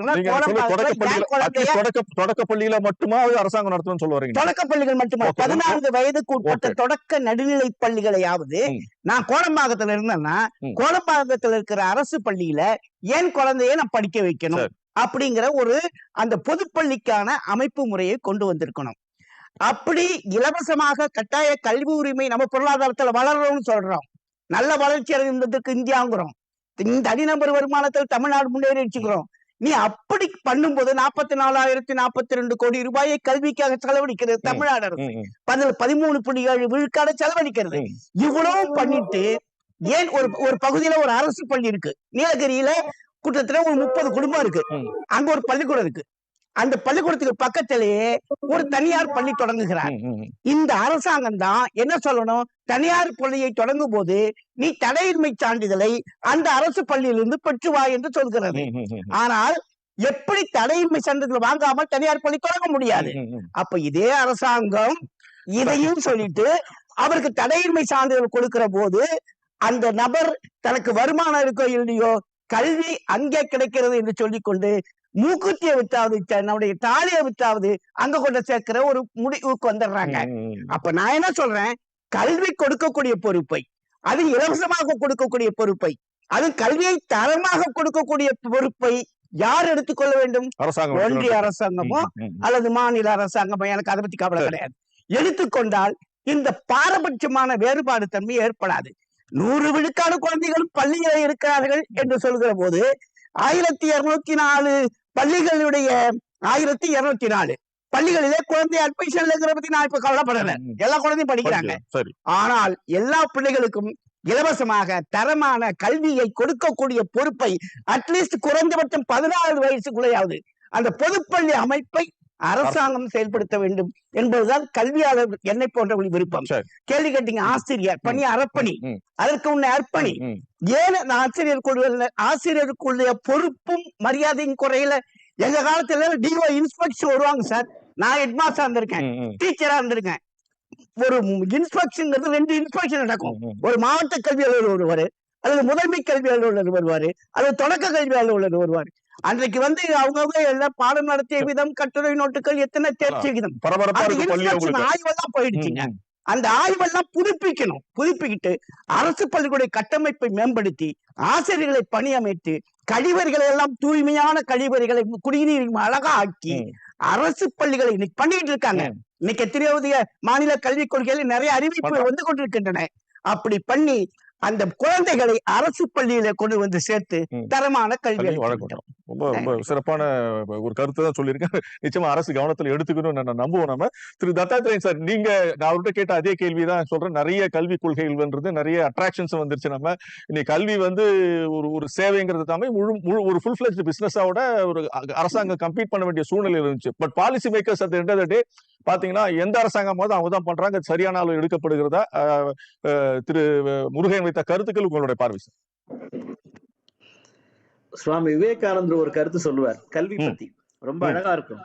சொல்ல தொடக்க பள்ளியில மட்டுமா அரசாங்கம் நடத்தணும்னு சொல்ல வரீங்க தொடக்க பள்ளிகள் Okay, பதினான்கு வயதுக்கு உட்பட்ட. தொடக்க நடுநிலை பள்ளிகளையாவது. நான் கோடம்பாக்கத்துல இருந்தேன்னா. கோடம்பாக்கத்துல இருக்கிற அரசு பள்ளியில என் குழந்தைய நான் படிக்க வைக்கணும். அப்படிங்கிற ஒரு அந்த பொதுப்பள்ளிக்கான அமைப்பு முறையை கொண்டு வந்திருக்கணும். அப்படி இலவசமாக கட்டாய கல்வி உரிமை நம்ம பொருளாதாரத்துல வளர்றோம்னு சொல்றோம். நல்ல வளர்ச்சி அடைந்ததுக்கு இந்தியாங்கிறோம். இந்த தனிநபர் வருமானத்தில் தமிழ்நாடு முன்னேறி வச்சுக்கிறோம். நீ அப்படி பண்ணும்போது நாற்பத்தி நாலாயிரத்தி நாற்பத்தி ரெண்டு கோடி ரூபாயை கல்விக்காக செலவழிக்கிறது. தமிழ்நாடு அரசு. பதிமூணு புள்ளி ஏழு விழுக்காடு செலவழிக்கிறது. இவ்வளவு பண்ணிட்டு ஏன் ஒரு ஒரு பகுதியில ஒரு அரசு பள்ளி இருக்கு? நீலகிரியில கிட்டத்தட்ட ஒரு முப்பது குடும்பம் இருக்கு. அங்க ஒரு பள்ளிக்கூடம் இருக்கு அந்த பள்ளிக்கூடத்துக்கு பக்கத்திலேயே ஒரு தனியார் பள்ளி தொடங்குகிறார். இந்த அரசாங்கம் தான் என்ன சொல்லணும் தனியார் பள்ளியை தொடங்கும் போது நீ தடையின்மை சான்றிதழை அந்த அரசு பள்ளியிலிருந்து பெற்று வா என்று சொல்கிறது. ஆனால் எப்படி தடையின்மை சான்றிதழ் வாங்காமல் தனியார் பள்ளி தொடங்க முடியாது. அப்ப இதே அரசாங்கம் இதையும் சொல்லிட்டு அவருக்கு தடையின்மை சான்றிதழ் கொடுக்கிற போது அந்த நபர் தனக்கு வருமானம் இருக்கோ இல்லையோ கல்வி அங்கே கிடைக்கிறது என்று சொல்லிக்கொண்டு மூக்குத்தியை வித்தாவது நம்முடைய தாலியை வித்தாவது அங்க கொண்டு சேர்க்கிற ஒரு முடிவுக்கு வந்துடுறாங்க. அப்ப நான் என்ன சொல்றேன் கல்வி கொடுக்கக்கூடிய பொறுப்பை அது இலவசமாக கொடுக்கக்கூடிய பொறுப்பை அது கல்வியை தரமாக கொடுக்கக்கூடிய பொறுப்பை யார் எடுத்துக்கொள்ள வேண்டும் ஒன்றிய. அரசாங்கமோ. அல்லது மாநில அரசாங்கமோ எனக்கு அதை பத்தி கவலை. கிடையாது எடுத்துக்கொண்டால் இந்த பாரபட்சமான வேறுபாடு தன்மை ஏற்படாது நூறு விழுக்காடு குழந்தைகளும் பள்ளியில இருக்கிறார்கள் என்று சொல்கிற போது ஆயிரத்தி இருநூத்தி நாலு பள்ளிகளுடைய ஆயிரத்தி இருநூத்தி நாலு பள்ளிகளிலே குழந்தை அட்மிஷன்ல இருக்கிற பத்தி நான் இப்ப கவலைப்படல. எல்லா குழந்தையும் படிக்கிறாங்க. ஆனால் எல்லா பிள்ளைகளுக்கும் இலவசமாக தரமான கல்வியை கொடுக்கக்கூடிய பொறுப்பை அட்லீஸ்ட் குறைந்தபட்சம் பதினாறு வயசுக்குள்ளேயாவது அந்த பொதுப்பள்ளி அமைப்பை அரசாங்கம் செயல்படுத்த வேண்டும் என்பதுதான் கல்வியாளர் என்னை போன்றவர்கள் விருப்பம். கேள்வி கேட்டீங்க ஆசிரியர் பணி அறப்பணி. அதற்கு உன்னை அர்ப்பணி. ஏன் ஆசிரியர் குழுவில் ஆசிரியருக்குள்ள பொறுப்பும் மரியாதையும் குறையில? எங்க காலத்துல டிஓ இன்ஸ்பெக்ஷன் வருவாங்க சார். நான் ஹெட்மாஸ்டர் இருந்திருக்கேன். ம், ம், டீச்சரா இருந்திருக்கேன். ஒரு இன்ஸ்பெக்ஷன்ங்கிறது ரெண்டு இன்ஸ்பெக்ஷன் நடக்கும். ஒரு மாவட்ட கல்வி அலுவலர் வருவாரு அல்லது முதன்மை கல்வி அலுவலர் வருவாரு அல்லது தொடக்க கல்வி அலுவலர் வருவாரு. அன்றைக்கு வந்து அவங்கவுங்க எல்லாம் பாடம் நடத்திய விதம் கட்டுரை நோட்டுகள் எத்தனை தேர்ச்சி விதம் ஆய்வெல்லாம் போயிடுச்சுங்க. அந்த ஆய்வெல்லாம் புதுப்பிக்கணும் புதுப்பிக்கிட்டு அரசு பள்ளிகளுடைய கட்டமைப்பை மேம்படுத்தி ஆசிரியர்களை பணியமைத்து கழிவறைகளை எல்லாம் தூய்மையான கழிவறைகளை குடிநீர் அழகா ஆக்கி. அரசு பள்ளிகளை இன்னைக்கு பண்ணிட்டு இருக்காங்க. இன்னைக்கு எத்தனையாவது மாநில கல்விக் கொள்கையில் நிறைய அறிவிப்புகள். வந்து கொண்டிருக்கின்றன அப்படி பண்ணி அந்த குழந்தைகளை அரசு பள்ளியில கொண்டு வந்து சேர்த்து. தரமான கல்வி வழங்கணும். ரொம்ப ரொம்ப சிறப்பான ஒரு கருத்து தான் சொல்லியிருக்கேன் நிச்சயமா அரசு கவனத்துல எடுத்துக்கணும் நான் நம்புவோம் நம்ம திரு தத்தாத்திரேயன் சார் நீங்க நான் அவர்கிட்ட கேட்ட அதே கேள்வி தான் சொல்றேன். நிறைய கல்வி கொள்கைகள்ன்றது நிறைய அட்ராக்ஷன்ஸ் வந்துருச்சு நம்ம. இன்னைக்கு கல்வி வந்து ஒரு ஒரு சேவைங்கிறது தாமே முழு முழு ஒரு ஃபுல் ஃபிளஜ் பிசினஸாவோட ஒரு அரசாங்கம் கம்பீட் பண்ண வேண்டிய சூழ்நிலை இருந்துச்சு. But policy makers at end day பாத்தீங்கன்னா எந்த அரசாங்கமாவது அவங்க தான் பண்றாங்க சரியான அளவு எடுக்கப்படுகிறதா திரு முருகன் வைத்த கருத்துக்கள் உங்களுடைய பார்வை சார். சுவாமி விவேகானந்தர் ஒரு கருத்து சொல்லுவார் கல்வி. பத்தி. ரொம்ப. அழகா இருக்கும்.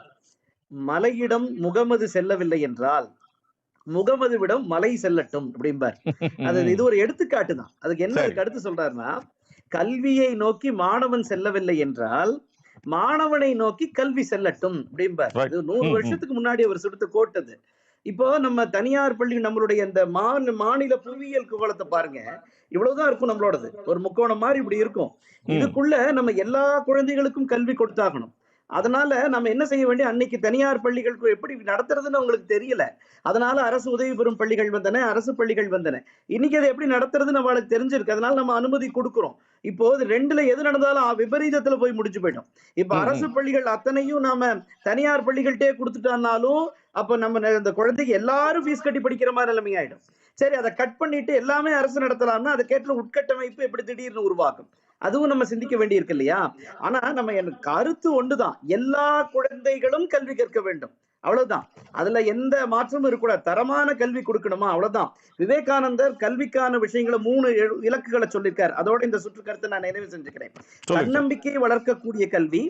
மலையிடம் முகமது செல்லவில்லை என்றால் முகமது விடம் மலை செல்லட்டும் அப்படிம்பார். அது இது ஒரு எடுத்துக்காட்டு தான். அதுக்கு என்ன அடுத்து சொல்றாருன்னா கல்வியை நோக்கி மாணவன் செல்லவில்லை என்றால் மாணவனை நோக்கி கல்வி செல்லட்டும் அப்படிம்பார். இது நூறு. வருஷத்துக்கு முன்னாடி அவர் சுடுத்து கோட்டது இப்போ நம்ம தனியார் பள்ளி நம்மளுடைய இந்த மாநில மாநில புவியியல் குவலத்தை பாருங்க இவ்வளவுதான் இருக்கும் நம்மளோடது ஒரு முக்கோணம் மாதிரி இப்படி இருக்கும். இதுக்குள்ள நம்ம எல்லா குழந்தைகளுக்கும் கல்வி கொடுத்தாகணும் அதனால நம்ம என்ன செய்ய வேண்டிய அன்னைக்கு தனியார் பள்ளிகளுக்கு எப்படி நடத்துறதுன்னு அவங்களுக்கு தெரியல. அதனால அரசு உதவி பெறும் பள்ளிகள் வந்தன அரசு பள்ளிகள் வந்தன. இன்னைக்கு அதை எப்படி நடத்துறதுன்னு அவளுக்கு தெரிஞ்சிருக்கு. அதனால நம்ம அனுமதி கொடுக்கிறோம். இப்போ ரெண்டுல எது நடந்தாலும் விபரீதத்துல போய் முடிச்சு போயிட்டோம் இப்ப. அரசு பள்ளிகள் அத்தனையும் நாம தனியார் பள்ளிகள்கிட்டே கொடுத்துட்டானாலும் அப்ப நம்ம இந்த குழந்தைக்கு எல்லாரும் ஃபீஸ் கட்டி படிக்கிற மாதிரி நிலைமை ஆயிடும் சரி அதை கட் பண்ணிட்டு எல்லாமே அரசு நடத்தலாம்னா அதை கேட்ட உட்கட்டமைப்பு எப்படி திடீர்னு உருவாக்கும் அதுவும் நம்ம சிந்திக்க வேண்டியிருக்கு இல்லையா ஆனா நம்ம எனக்கு கருத்து ஒண்ணுதான் எல்லா குழந்தைகளும் கல்வி கற்க வேண்டும். அவ்வளவுதான். அதுல எந்த மாற்றமும் இருக்கக்கூடாது தரமான கல்வி கொடுக்கணுமா? அவ்வளவுதான். விவேகானந்தர் கல்விக்கான விஷயங்களை மூணு இலக்குகளை சொல்லியிருக்காரு. அதோட இந்த சுற்று கருத்தை நான் நினைவு செஞ்சுக்கிறேன். தன்னம்பிக்கையை வளர்க்கக்கூடிய கல்வி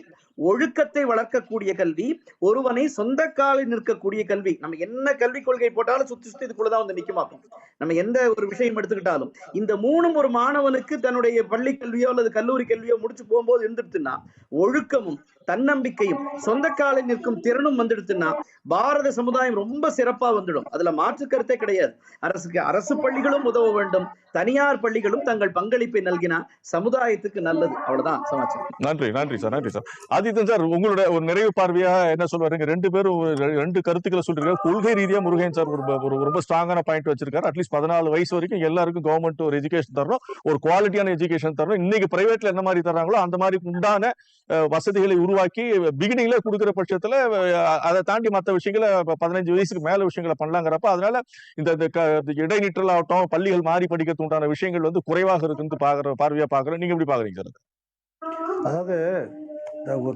ஒழுக்கத்தை வளர்க்கக்கூடிய கல்வி ஒருவனை சொந்த காலில் நிற்கக்கூடிய கல்வி. நம்ம என்ன கல்விக் கொள்கை போட்டாலும் சுத்தி சுத்தி இதுக்குள்ளதான் வந்து நிக்குமாக்கும் நம்ம எந்த ஒரு விஷயம் எடுத்துக்கிட்டாலும் இந்த மூணும் ஒரு மாணவனுக்கு தன்னுடைய பள்ளி கல்வியோ அல்லது கல்லூரி கல்வியோ முடிச்சு போகும்போது இருந்துடுத்துன்னா ஒழுக்கமும் தன்னம்பிக்கையும் சொந்த காலில் நிற்கும் திறனும் வந்துடுத்துன்னா பாரத சமுதாயம் ரொம்ப சிறப்பா வந்துடும். அதுல மாற்று கருத்தே கிடையாது. அரசுக்கு அரசு பள்ளிகளும் உதவ வேண்டும். தனியார் பள்ளிகளும் தங்கள் பங்களிப்பை நல்கினா சமுதாயத்துக்கு நல்லது. அவ்வளவுதான். சமாச்சாரம். நன்றி நன்றி சார் நன்றி சார். அது ஆதித்தன் சார் உங்களோட ஒரு நிறைவு பார்வையா என்ன சொல்லுவாருங்க ரெண்டு பேரும் ரெ- ரெண்டு கருத்துக்களை சொல்லிருக்காரு. கொள்கை ரீதியா முருகன் சார் ஒரு ஒரு ரொம்ப ஸ்ட்ராங்கான பாயிண்ட் வச்சிருக்காரு. அட்லீஸ்ட் பதினாலு வயசு வரைக்கும் எல்லாருக்கும் கவர்மெண்ட் ஒரு எஜுகேஷன் தரணும் ஒரு குவாலிட்டியான எஜுகேஷன் தரணும் இன்னைக்கு பிரைவேட்ல என்ன மாதிரி தர்றாங்களோ அந்த மாதிரி உண்டான வசதிகளை உருவாக்கி பிகினிங்ல கொடுக்குற பட்சத்துல அதை தாண்டி மற்ற விஷயங்களை பதினஞ்சு வயசுக்கு மேல விஷயங்களை பண்ணலாங்கிறப்ப அதனால இந்த இந்த க- இடைநிற்றல் ஆகட்டும் பள்ளிகள் மாறி படிக்கிறது உண்டான விஷயங்கள் வந்து குறைவாக இருக்குன்னு பாக்குற பார்வையா பாக்குறேன் நீங்க எப்படி பாக்குறீங்க சார் அதாவது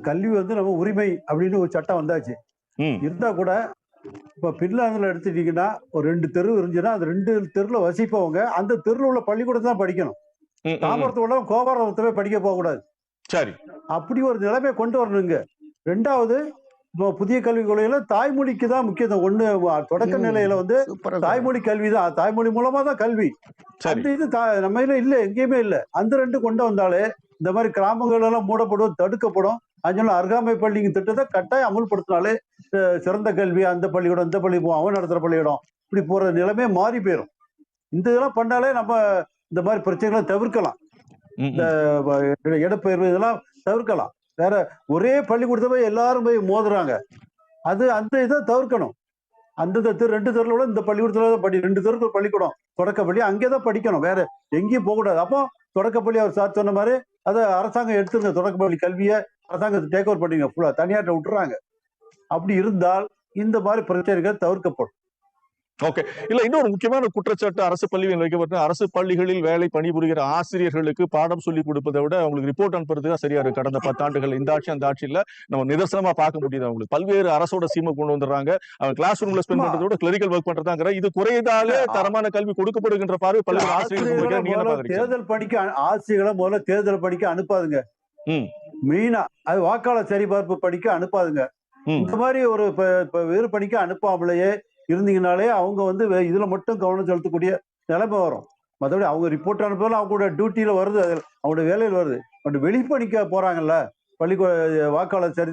கல்வி வந்து நம்ம உரிமை அப்படின்னு ஒரு சட்டம் வந்தாச்சு. ம். இருந்தா கூட இப்ப பின்லாந்துல எடுத்துட்டீங்கன்னா ஒரு ரெண்டு தெரு இருந்துச்சுன்னா அந்த ரெண்டு தெருல வசிப்பவங்க அந்த தெருல உள்ள பள்ளிக்கூடத்தை தான் படிக்கணும். ம், ம், ம். தாமரத்தை உள்ள கோபாரத்தை போய் படிக்க போக கூடாது சரி. அப்படி ஒரு நிலைமை கொண்டு வரணுங்க. ரெண்டாவது இப்போ புதிய கல்விக் கொள்கையில தாய்மொழிக்கு தான் முக்கியத்துவம். ஒண்ணு தொடக்க. நிலையில வந்து தாய்மொழி கல்வி தான். தாய்மொழி மூலமா தான் கல்வி. சரி. அந்த இது தா- நம்ம இல்ல எங்கேயுமே இல்ல. அந்த ரெண்டு கொண்டு வந்தாலே இந்த மாதிரி கிராமங்கள் எல்லாம் மூடப்படும் தடுக்கப்படும். அதனால அருகாமை பள்ளிங்க திட்டத்தை கட்டாயம் அமுல்படுத்தினாலே சிறந்த கல்வி அந்த பள்ளிக்கூடம் இந்த பள்ளி போ அவன் நடத்துற பள்ளிக்கூடம். இப்படி போற நிலைமை மாறி போயிடும் இந்த இதெல்லாம் பண்ணாலே நம்ம இந்த மாதிரி பிரச்சனைகளை தவிர்க்கலாம். அஹ், இடப்பெயர்வு இதெல்லாம் தவிர்க்கலாம். வேற ஒரே பள்ளிக்கூடத்தை போய் எல்லாரும் போய் மோதுறாங்க. அது அந்த இதை தவிர்க்கணும். அந்தந்த தெரு ரெண்டு தெருல கூட இந்த பள்ளிக்கூடத்துல படி ரெண்டு தெருக்கு ஒரு பள்ளிக்கூடம் தொடக்கப்பள்ளி அங்கே தான் படிக்கணும். வேற எங்கேயும் போகக்கூடாது. அப்போ தொடக்கப்பள்ளி அவர் சார் சொன்ன மாதிரி அதை அரசாங்கம் எடுத்துருங்க தொடக்கப்பள்ளி கல்வியை அரசாங்கத்தை டேக் ஓவர் பண்ணிங்க ஃபுல்லாக தனியார்ட்ட விட்டுறாங்க. அப்படி இருந்தால் இந்த மாதிரி பிரச்சனைகள் தவிர்க்கப்படும். ஓகே இல்ல இன்னொரு முக்கியமான குற்றச்சாட்டு அரசு பள்ளியில் வைக்கப்பட்ட அரசு பள்ளிகளில் வேலை பணிபுரிகிற ஆசிரியர்களுக்கு பாடம் சொல்லி கொடுப்பதை விட அவங்களுக்கு ரிப்போர்ட் அனுப்புறது தான் சரியா இருக்கு. கடந்த பத்தாண்டுகள் இந்த ஆட்சி அந்த ஆட்சியில நம்ம நிதர்சனமா பார்க்க முடியுது அவங்களுக்கு. பல்வேறு அரசோட சீமை கொண்டு வந்துடுறாங்க. அவன் கிளாஸ் ரூம்ல ஸ்பெண்ட். பண்றதை விட கிளரிக்கல் ஒர்க் பண்றதாங்கிற இது குறையதாலே தரமான கல்வி கொடுக்கப்படுகின்ற பார்வை பல்வேறு ஆசிரியர்கள் தேர்தல் பணிக்கு ஆசிரியர்களை முதல்ல தேர்தல் பணிக்கு அனுப்பாதுங்க. மெயினா அது வாக்காளர் சரிபார்ப்பு பணிக்கு அனுப்பாதுங்க. இந்த மாதிரி ஒரு வேறு பணிக்கு அனுப்பாமலேயே இருந்தீங்கனாலே அவங்க வந்து வே- இதுல மட்டும் கவனம் செலுத்தக்கூடிய நிலைமை வரும். மற்றபடி அவங்க ரிப்போர்ட் அனுப்பலாம் அவங்களோட டியூட்டியில வருது. அதில் அவங்களோட வேலையில் வருது. பட் வெளிப்பணிக்க போறாங்கல்ல பள்ளிக்கூட வாக்காளர் சரி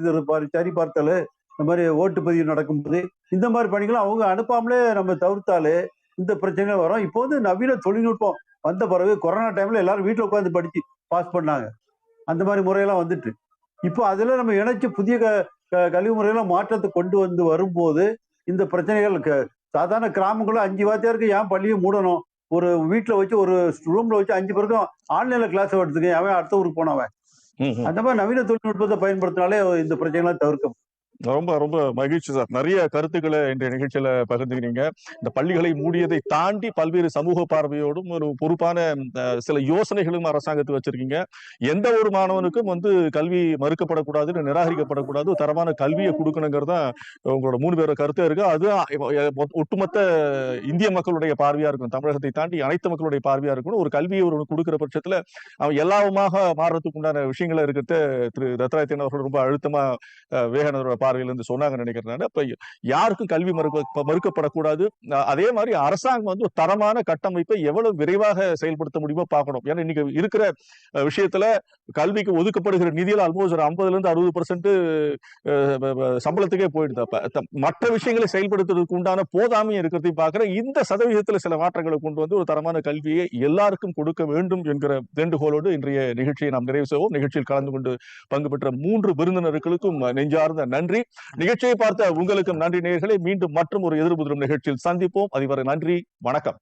சரி பார்த்தல் இந்த மாதிரி ஓட்டுப்பதிவு நடக்கும்போது இந்த மாதிரி பணிகளை அவங்க அனுப்பாமலே நம்ம தவிர்த்தாலே இந்த பிரச்சனைகள் வரும். இப்போ வந்து நவீன தொழில்நுட்பம் வந்த பிறகு கொரோனா டைம்ல எல்லாரும் வீட்டில் உட்காந்து படித்து பாஸ் பண்ணாங்க. அந்த மாதிரி முறையெல்லாம் வந்துட்டு. இப்போ அதில் நம்ம இணைச்சு புதிய க க- கல்வி முறையெல்லாம் மாற்றத்தை கொண்டு வந்து வரும்போது இந்த பிரச்சனைகள் சாதாரண கிராமங்களும் அஞ்சு வாத்தியாருக்கு ஏன் பள்ளியை மூடணும்? ஒரு வீட்டில் வச்சு ஒரு ரூம்ல வச்சு அஞ்சு பேருக்கும் ஆன்லைன்ல கிளாஸ் எடுத்துக்க அவன் அடுத்த ஊருக்கு போனவன். அந்த மாதிரி நவீன தொழில்நுட்பத்தை பயன்படுத்தினாலே இந்த பிரச்சனைகள்லாம் தவிர்க்க ரொம்ப ரொம்ப மகிழ்ச்சி சார். நிறைய கருத்துக்களை இன்றைய நிகழ்ச்சியில பகிர்ந்துக்கிறீங்க. இந்த பள்ளிகளை மூடியதை தாண்டி பல்வேறு சமூக பார்வையோடும் ஒரு பொறுப்பான சில யோசனைகளும் அரசாங்கத்துக்கு வச்சிருக்கீங்க. எந்த ஒரு மாணவனுக்கும் வந்து கல்வி மறுக்கப்படக்கூடாது நிராகரிக்கப்படக்கூடாது. தரமான கல்வியை கொடுக்கணுங்கிறது தான் உங்களோட மூணு பேரோட கருத்தே இருக்கு. அது ஒட்டுமொத்த இந்திய மக்களுடைய பார்வையா இருக்கும் தமிழகத்தை தாண்டி அனைத்து மக்களுடைய பார்வையா இருக்கணும். ஒரு கல்வியை ஒரு கொடுக்கிற பட்சத்துல அவன் எல்லாவுமாக மாறுறதுக்கு உண்டான விஷயங்களை இருக்கிறத. திரு தத்ராயத்தின் அவர்கள் ரொம்ப அழுத்தமா வேகனரோட பார்வையிலிருந்து சொன்னாங்கன்னு நினைக்கிறேன் அப்ப யாருக்கும் கல்வி மறுக்க மறுக்கப்படக்கூடாது. அதே மாதிரி அரசாங்கம் வந்து ஒரு தரமான கட்டமைப்பை எவ்வளவு விரைவாக செயல்படுத்த முடியுமோ பார்க்கணும். ஏன்னா இன்னைக்கு இருக்கிற விஷயத்துல கல்விக்கு ஒதுக்கப்படுகிற நிதியில் ஆல்மோஸ்ட் ஒரு ஐம்பதுல இருந்து அறுபது பர்சன்ட் சம்பளத்துக்கே போயிடுது அப்ப. மற்ற விஷயங்களை செயல்படுத்துறதுக்கு உண்டான போதாமையும் இருக்கிறதையும் பார்க்கிறேன். இந்த சதவீதத்துல சில மாற்றங்களை கொண்டு வந்து ஒரு தரமான கல்வியை எல்லாருக்கும் கொடுக்க வேண்டும் என்கிற வேண்டுகோளோடு இன்றைய நிகழ்ச்சியை நாம் நிறைவு செய்வோம். நிகழ்ச்சியில் கலந்து கொண்டு பங்கு பெற்ற மூன்று விருந்தினர்களுக்கும் நெஞ்சார்ந்த நன்றி. நிகழ்ச்சியை பார்த்த உங்களுக்கும் நன்றி நேர்களை மீண்டும் மற்றும் ஒரு எதிர்புதிரும் நிகழ்ச்சியில் சந்திப்போம். அதுவரை நன்றி வணக்கம்.